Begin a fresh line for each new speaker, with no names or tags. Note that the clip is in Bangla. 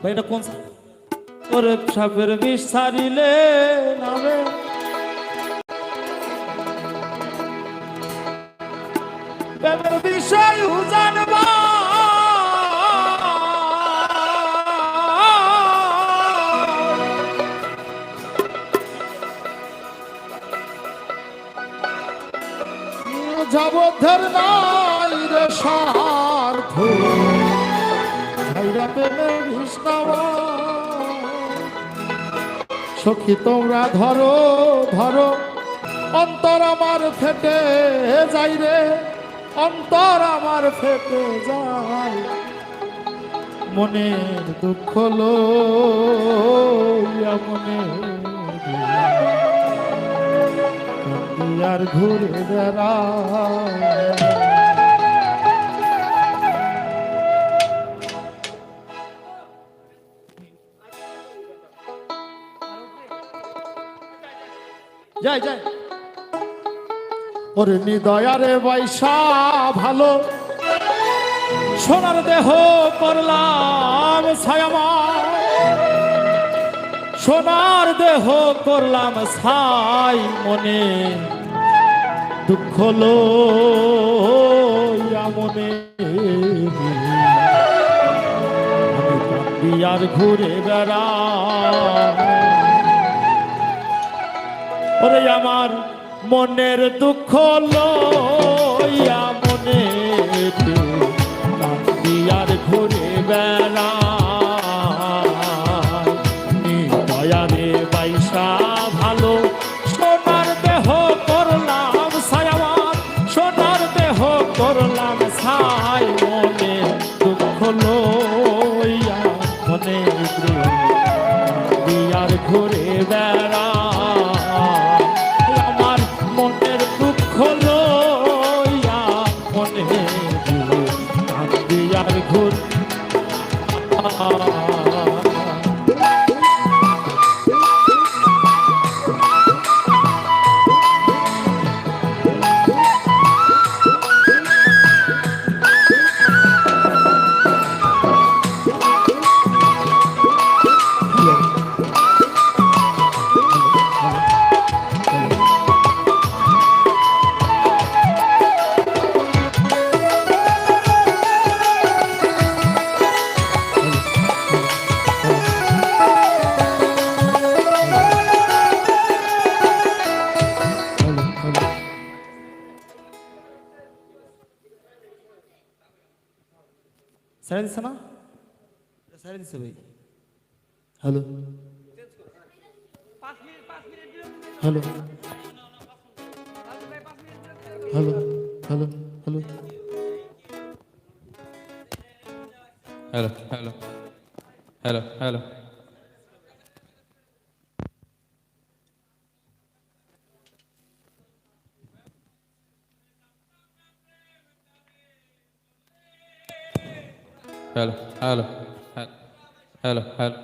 ভাই এটা কোন ওরে সাপের বিষ ছাড়িলে নামে প্রেমের নাই রে প্রেমের বিষ সখী, তোমরা ধরো ধরো। অন্তর আমার ফেটে যাই রে। অন্তর আমার ফেটে যায়। মনের দুঃখ লইয়া মনে আর ঘুরে বেড়া যাই যাই। ওরে নিদয়ারে বৈশা ভালো। সোনার দেহ করলাম ছায়ামা। সোনার দেহ করলাম ছাই মনে। দুঃখ মনে। আমি আর ঘুরে বেড়া ওরে আমার মনের দুঃখ লইয়া মনে আর ঘুরে বেড়া। হলো মনে ঘুর। సరైన సరైన సభ hello hello hello hello hello
hello hello hello hello hello hello hello hello